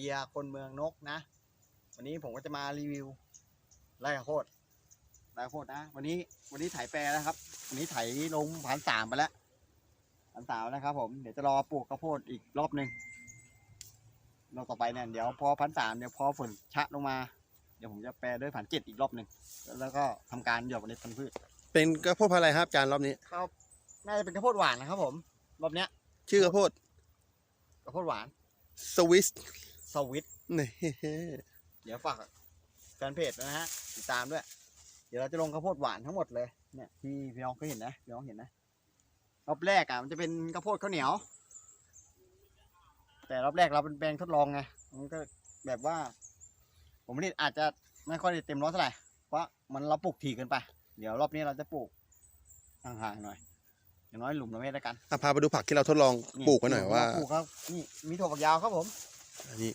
บียร์คนเมืองนกนะ วันนี้ผมก็จะมารีวิวไร่ข้าวโพดไร่ข้าวโพดนะ วันนี้วันนี้ไถแปรแล้วครับ วันนี้ไถลงพันสามไปแล้วพันสามนะครับ ผมเดี๋ยวจะรอปลูกข้าวโพดอีกรอบหนึ่งรอบต่อไปเนี่ยเดี๋ยวพอพันสามเดี๋ยวพอฝนชะลงมา เดี๋ยวผมจะแปรด้วยพันเจ็ดอีกรอบหนึ่งแล้วก็ทำการหยอดเมล็ดพันธุ์พืชเป็นข้าวโพดพันธุ์อะไรครับอาจารย์รอบนี้ครับน่าจะเป็นข้าวโพดหวานนะครับ ผมรอบเนี้ย ชื่อข้าวโพดข้าวโพดหวานสวิส สวิตนี่เดี๋ยวฝากแฟนเพจนะฮะติดตามด้วย เดี๋ยวเราจะลงข้าวโพดหวานทั้งหมดเลยเนี่ยที่พี่น้องเคยเห็นนะพี่น้องเห็นนะรอบแรกอะมันจะเป็นข้าวโพดข้าวเหนียว แต่รอบแรกเราเป็นแปลงทดลองไงมันก็แบบว่า ผมไม่ได้อาจจะไม่ค่อยได้เต็มร้อยเท่าไหร่เพราะมันเราปลูกถี่เกินไป เดี๋ยวรอบนี้เราจะปลูกห่างๆหน่อยอย่างน้อยหลุมละเมตรแล้วกันอะพาไปดูผักที่เราทดลองปลูกกันหน่อยว่าปลูกครับนี่มีถั่วฝักยาวครับผม อันนี้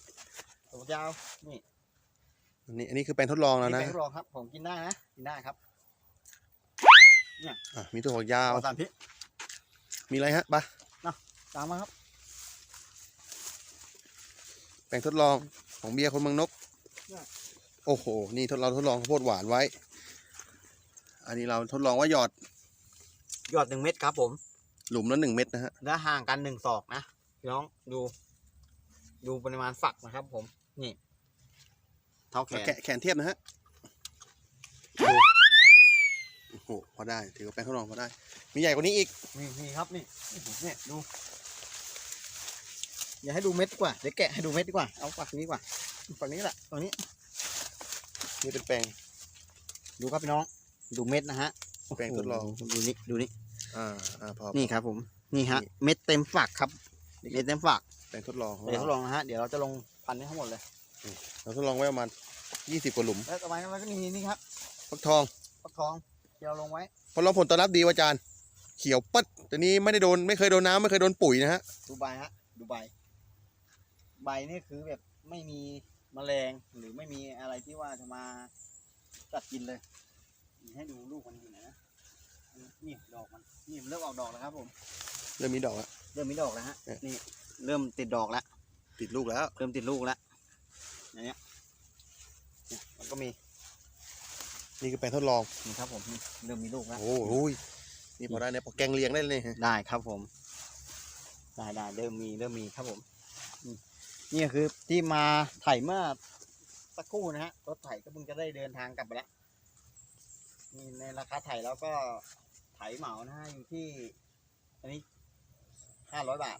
ถั่วฝักยาวนี่อันนี้อันนี้คือแปลงทดลองแล้วนี่นะแปลงทดลองครับผมกินได้นะกินได้ครับอะมีตัวฝักยาว เอาสารพิษมีอะไรฮะปะตามมาครับแปลงทดลองของเบียร์คนเมืองนกเนี่ยโอ้โห นี่ทดเราทดลองข้าวโพดหวานไว้ อันนี้เราทดลองว่าหยอดยอดหนึ่งเม็ดครับผม หลุมละหนึ่งเม็ดนะฮะ และห่างกันหนึ่งศอกนะพี่น้องดู ดูปริมาณฝักนะครับผม นี่ เท่าแขน แกะแขนเทียบนะฮะโอ้โหพอได้ ถือว่าแปลงทดลองพอได้ มีใหญ่กว่านี้อีก นี่นี่ครับนี่เนี่ยดู อย่าให้ดูเม็ดดีกว่า เดี๋ยวแกะให้ดูเม็ดดีกว่า เอาฝักนี้ดีกว่า ฝักนี้แหละตัวนี้ นี่เป็นแปลงดูครับพี่น้อง ดูเม็ดนะฮะแปลงทดลอง โโหดูนี่ ดูนี่ อ่า อ่า พอ นี่ครับผม นี่ฮะ นี่ เม็ดเต็มฝักครับ เม็ดเต็มฝักแปลงทดลองของเดี๋ยวทดเราลองนะฮะ เดี๋ยวเราจะลงพันธุ์นี้ทั้งหมดเลย เราทดลองไว้ประมาณยี่สิบกว่าหลุม แล้วต่อไปเราก็มีนี่ครับฟักทองฟักทองที่เราลงไว้ผลลัพธ์ผลตอบรับดีว่ะอาจารย์ เขียวปัดแต่นี้ไม่ได้โดนไม่เคยโดนน้ำไม่เคยโดนปุ๋ยนะฮะ ดูใบฮะ ดูใบ ใบนี่คือแบบไม่มีแมลงหรือไม่มีอะไรที่ว่าจะมาตัดกินเลยนี่ให้ดูลูกมันอยู่ไหนนะนี่ดอกมันนี่มันเริ่มออกดอกแล้วครับ ผม เริ่มมีดอกแล้วเริ่มมีดอกแล้วฮะเนี่ยนี่เริ่มติดดอกแล้วติดลูกแล้ว เริ่มติดลูกแล้ว อย่างเงี้ยเนี่ยมันก็มี นี่คือแปลงทดลองนี่ครับผมนี่เริ่มมีลูกแล้วโอ้โหนี่พอได้เนี่ยพอแกงเลียงได้เลยฮะได้ครับผม ได้ได้เริ่มมีเริ่มมีครับผมนี่นี่ก็คือที่มาไถเมื่อสักครู่นะฮะรถไถก็เพิ่งจะได้เดินทางกลับไปแล้วนี่ในราคาไถแล้วก็ไถเหมานะฮะอยู่ที่ อันนี้ห้าร้อยบาท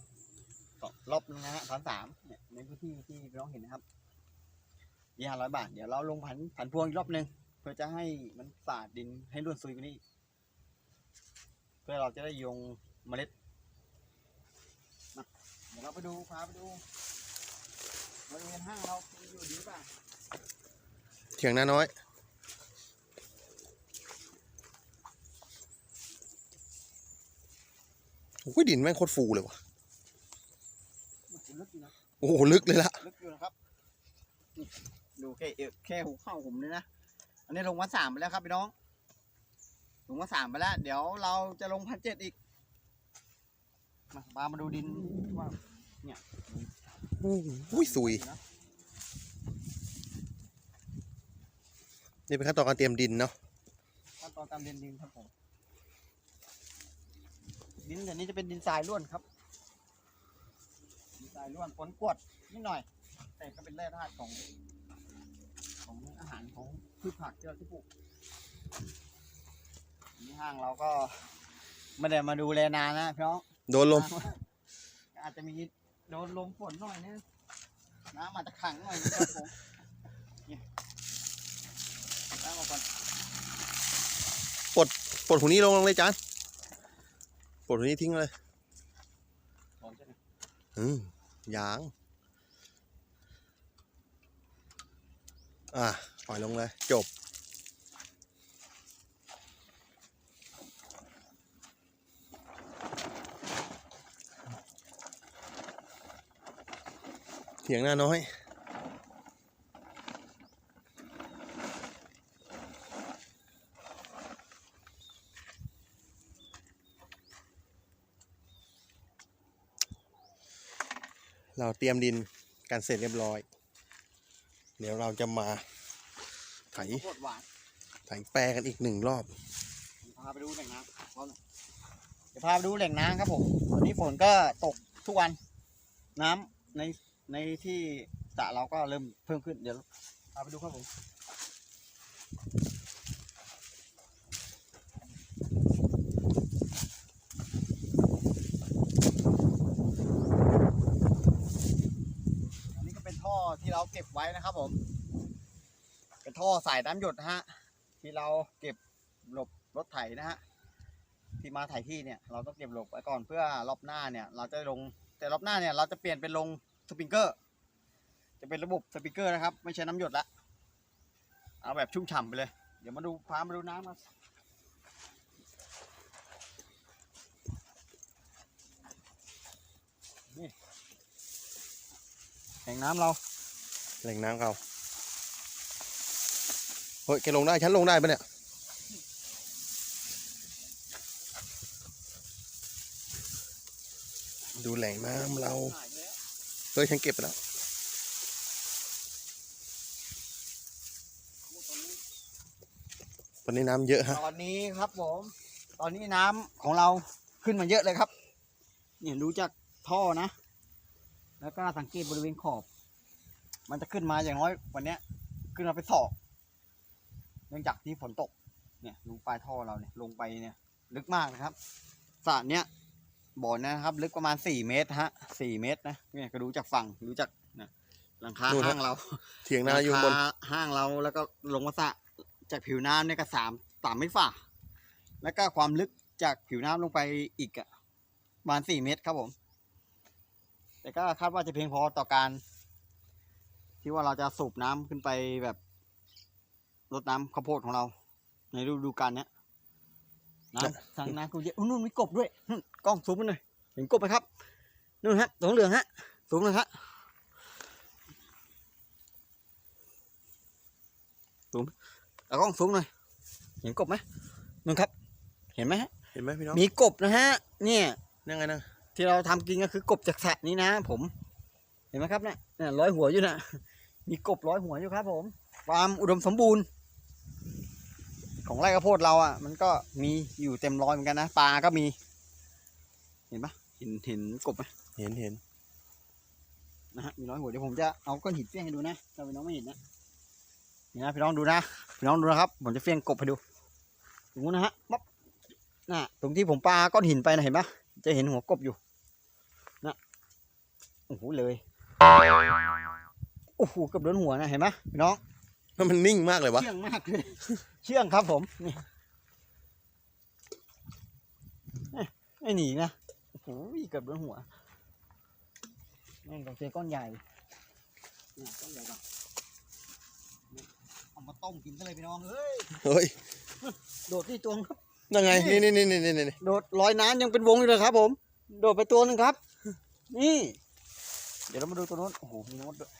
ต่อรอบนึงนะฮะพันสามเนี่ยในพื้นที่ที่พี่น้องเห็นนะครับ ยี่ห้าร้อยบาท เดี๋ยวเราลงผันผันพวงอีกรอบนึงเพื่อจะให้มันสาดดินให้ร่วนซุยกว่านี้อีกเพื่อเราจะได้ยงเมล็ดมาเดี๋ยวเราไปดูพาไปดูบริเวณห้างเราอยู่ดีป่ะเถียงนาน้อย โอ้ยดินแม่งโคตรฟูเลยว่ะลึกอยู่นะ โอ้โหลึกเลยละ ลึกอยู่นะครับนี่ ดูแค่เอวแค่หัวเข่าผมเลยนะ อันนี้ลงวันสามไปแล้วครับพี่น้อง ลงวันสามไปแล้ว เดี๋ยวเราจะลงพันเจ็ดอีก มาปามาดูดินว่าโอ้ยสุยนะนี่เป็นขั้นตอนการเตรียมดินเนาะ ขั้นตอนการเรียนดินครับผม ดินเดี๋ยวนี้จะเป็นดินทรายล้วนครับ ดินทรายล้วนปนกรวดนิดหน่อย แต่ก็เป็นแร่ธาตุของของอาหารของพืชผักที่เราที่ปลูกอันนี่ห้างเราก็ไม่ได้มาดูแลนานนะพี่น้องโดนลม อาจจะมีโดนลมฝนหน่อยนึงน้ำอาจจะขังหน่อยนะครับผมนี่น้ำออกก่อนปลดหูนี้ลงลงเลยจานปลดหูนี้ทิ้งเลยพร้อมใช่ไหมอืมยาง อะ ปล่อยลงเลย จบ เถียงหน้าน้อยเราเตรียมดินกันเสร็จเรียบร้อย เดี๋ยวเราจะมา ไถข้าวโพดหวานไถแปรกันอีกหนึ่งรอบ พาไปดูแหล่งน้ำพร้อมหน่อยเดี๋ยวพาไปดูแหล่งน้ำครับผมวันนี้ฝนก็ตกทุกวัน น้ำในในที่สระเราก็เริ่มเพิ่มขึ้นเดี๋ยวพาไปดูครับผมอันนี้ก็เป็นท่อที่เราเก็บไว้นะครับผมเป็น ท่อสายน้ำหยดนะฮะที่เราเก็บหลบรถไถนะฮะที่มาไถที่เนี่ยเราต้องเก็บหลบไว้ก่อนเพื่อรอบหน้าเนี่ย เราจะลงแต่รอบหน้าเนี่ยเราจะเปลี่ยนเป็นลงสปริงเกอร์ จะเป็นระบบสปริงเกอร์นะครับ ไม่ใช่น้ำหยดละเอาแบบชุ่มฉ่ำไปเลย เดี๋ยวมาดูพามาดูน้ำครับนี่แห่งน้ำเราแหล่งน้ำเขา เฮ้ยแกลงได้ฉันลงได้ปะเนี่ยดูแหล่งน้ำเราเฮ้ยฉันเก็บไปแล้วตอนนี้น้ำเยอะฮะตอนนี้ครับผม ตอนนี้น้ำของเราขึ้นมาเยอะเลยครับ เนี่ยดูจากท่อนะ แล้วก็สังเกตบริเวณขอบ มันจะขึ้นมาอย่างน้อยวันนี้ขึ้นมาไปนศอก นื่องจากที่ฝนตกเนี่ยดูปลายท่อเราเนี่ยลงไปเนี่ยลึกมากนะครับสระเนี้ยบ่อเนยนะครับ ลึกประมาณสี่เมตรฮะสี่เมตรนะเนี่ยก็ดูจากฝั่งดูจากนะหลังคานู่นฮะห้างเราเถียงนาอยู่ข้างบน หลังคาห้างเราแล้วก็ลงมาสระจากผิวน้ำเนี่ยก็สามสามเมตรฝ่า แล้วก็ความลึกจากผิวน้ำลงไปอีกอะประมาณสี่เมตรครับผม แต่ก็คาดว่าจะเพียงพอต่อการ ที่ว่าเราจะสูบน้ำขึ้นไปแบบ รดน้ำข้าวโพดของเรา ในฤดูกาลเนี้ยน้ำทางน้ำก็เยอะอุ๊ยนู่นมีกบด้วยนู่นกล้องซูมกันหน่อยเห็นกบไหมครับนู่นฮะตัวเหลืองฮะซูมเลยฮะเอากล้องซูมหน่อยเห็นกบไหมนู่นครับ เห็นไหมฮะเห็นไหมพี่น้องมีกบนะฮะเนี่ยยังไงนะที่เราทำกินก็คือกบจากสระนี้นะผม เห็นไหมครับเนี่ยเนี่ยร้อยหัวอยู่นะมีกบร้อยหัวอยู่ครับ ผม ความอุดมสมบูรณ์ ของไร่ข้าวโพดเราอะ มันก็มีอยู่เต็มร้อยเหมือนกันนะปลาก็มี เห็นปะเห็นเห็นกบไหมเห็นเห็นนะฮะมีร้อยหัวเดี๋ยวผมจะเอาก้อนหินเฟี้ยงให้ดูนะถ้าพี่น้องไม่เห็นนะนี่นะพี่น้องดูนะพี่น้องดูนะครับ ผมจะเฟี้ยงกบให้ดูตรงนู้นนะฮะปั๊บน่ะตรงที่ผมปาก้อนหินไปนะเห็นปะจะเห็นหัวกบอยู่นะโอ้โหเลยโอ้โหเกับโดนหัวนะเห็นไหมพี่น้อง แล้วมันนิ่งมากเลยวะ เชื่องมากเลย เชื่องครับผมนี่เอ้ยไม่หนีนะโอ้โหเกือบโดนหัวแม่งต้องเจอก้อนใหญ่เนี่ยก้อนใหญ่ก่อนเนี่ยเอามาต้มกินกันเลยพี่น้องเฮ้ย เฮ้ย โดดที่ตัวงครับ ยังไง นี่นี่นี่นี่นี่นี่โดดลอยน้ำยังเป็นวงอยู่เลยครับผม โดดไปตัวหนึ่งครับ นี่ เดี๋ยวเรามาดูตัวโน้น โอ้โห มีโน้ตด้วย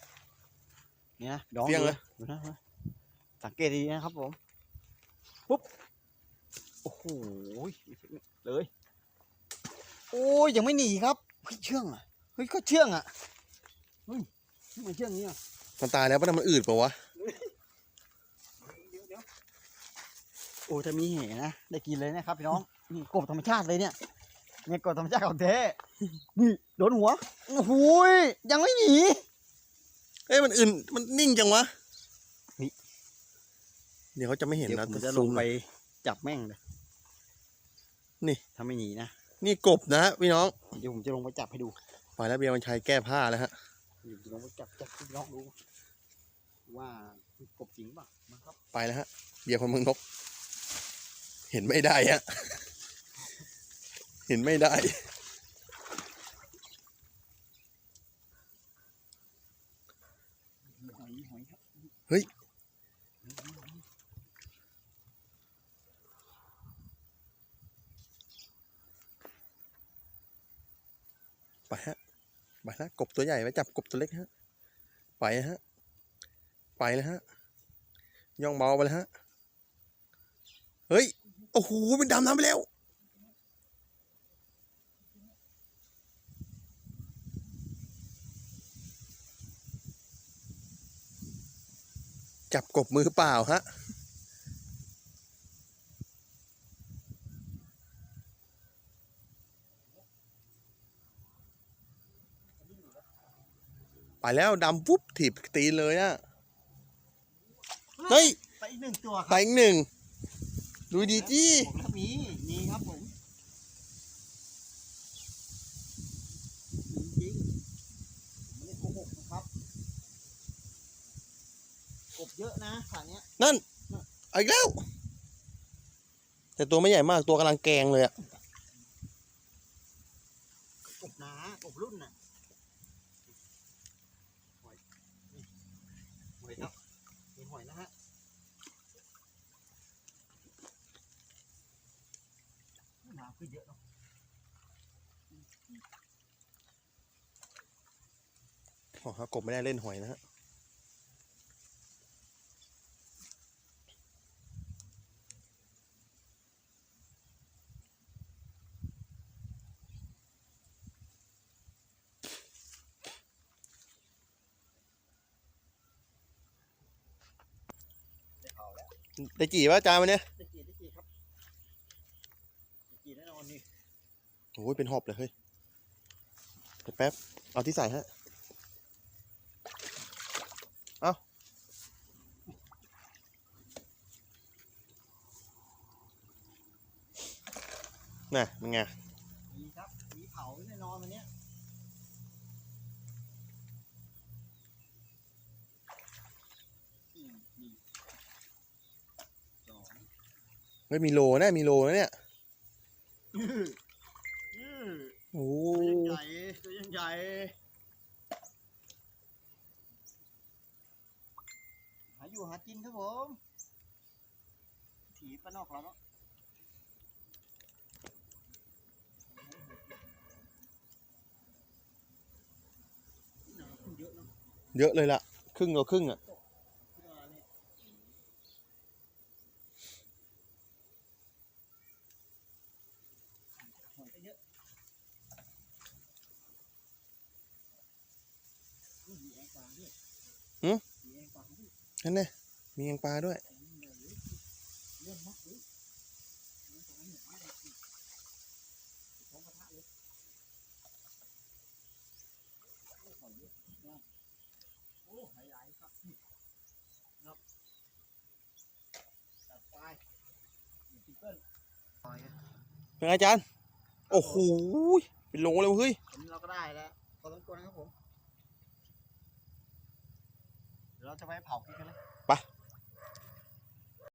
นี่นะดองเฟี้ยงเลยดูนะ สังเกตดีๆนะครับผม ปุ๊บ โอ้โห เลย โอ้ยยังไม่หนีครับเฮ้ยเชื่องอะ เฮ้ยก็เชื่องอะ เฮ้ยทำไมเชื่องอย่างนี้อะมันตายแล้วปะเนี่ยมันอืดเปล่าวะเดี๋ยวเดี๋ยวโอ้ถ้ามีเหนะ ได้กินเลยนะครับพี่น้อง นี่กบธรรมชาติเลยเนี่ย เนี่ยกบธรรมชาติของแท้นี่โดนหัวโอ้โหยยังไม่หนี เอ้ยมันอื่น มันนิ่งจังวะนี่ เดี๋ยวเขาจะไม่เห็นเดี๋ยวนะผมจะลซูงมหไปน่อยจับแม่งเลยนี่ถ้าไม่หนีนะนี่กบนะพี่น้องเดี๋ยวผมจะลงไปจับให้ดูไปแล้วเบียร์มันชัยแก้ผ้าแล้วฮะเดี๋ยวผมจะลงไปจับจับให้น้องดู ว่ามันกบจริงเปล่ะมาครับไปแล้วฮะ เบียร์คนเมืองนก เห็นไม่ได้ฮะ เห็นไม่ได้ หอยหอยครับเฮ้ย ไปฮะ ไปแล้วกบตัวใหญ่ไปจับกบตัวเล็กฮะไปฮะไปแล้วฮะย่องเบาไปแล้วฮะเฮ้ยโอ้โหเป็นดำน้ำไปแล้วจับกบมือเปล่าฮะ ไปแล้วดำปุ๊บถีบตีนเลยอะเฮ้ยไปอีกหนึ่งตัวคไปรับอีกหนึ่งดูดีจี้ผมแล้วมีมีครับผมจริงๆไม่ได้โกหกนะครับกบเยอะนะสระเนี้ยนั่นเอาอีกแล้ว แต่ตัวไม่ใหญ่มากตัวกำลังแกงเลยอะกบหนากบรุ่นน่ะหอยนี่หอยครับมีหอยนะฮะน้ำก็เยอะเนาะ อ๋อฮะกบไม่ได้เล่นหอยนะฮะได้ข่าวแล้วได้จีป่ะจานวันเนี้ยได้กี่ได้กี่ครับได้กี่แน่นอนนี่โอ้ยเป็นหอบเลยเฮ้ยเดี๋ยวแป๊บ เอาที่ใส่ฮะ เอาน่ะมันไงมีครับมีเผาแน่นอนวันเนี้ยอืมนี่สองเฮ้ยมีโลนะมีโลนะเนี่ยอื้ออื้อโอ้ตัวยังใหญ่ตัวยังใหญ่หา อยู่หากินครับผม ถีปนอกเราเนาะเยอะเนาะเยอะเลยล่ะ ครึ่งต่อครึ่งอะ ที่ว่าเนี่ยหอยก็เยอะอุ๊ยมีแองกวางด้วย หืม มีแองกวางด้วย นั่นไงมีแมงปลาด้วยเรื่องมากเลางเนี่ยไม่ได้กินท้องกระทะเลยเยอะมากโอ้หอยใหญ่ครับนี่ครับจัดไปนี่ซิงเกิลหอยเป็นไงอาจารย์ โอ้โห เป็นโลเลยเฮ้ยอันนี้เราก็ได้แล้ว พอสมควรนะครับผม เดี๋ยว เราจะไปเผาพริกกันเลย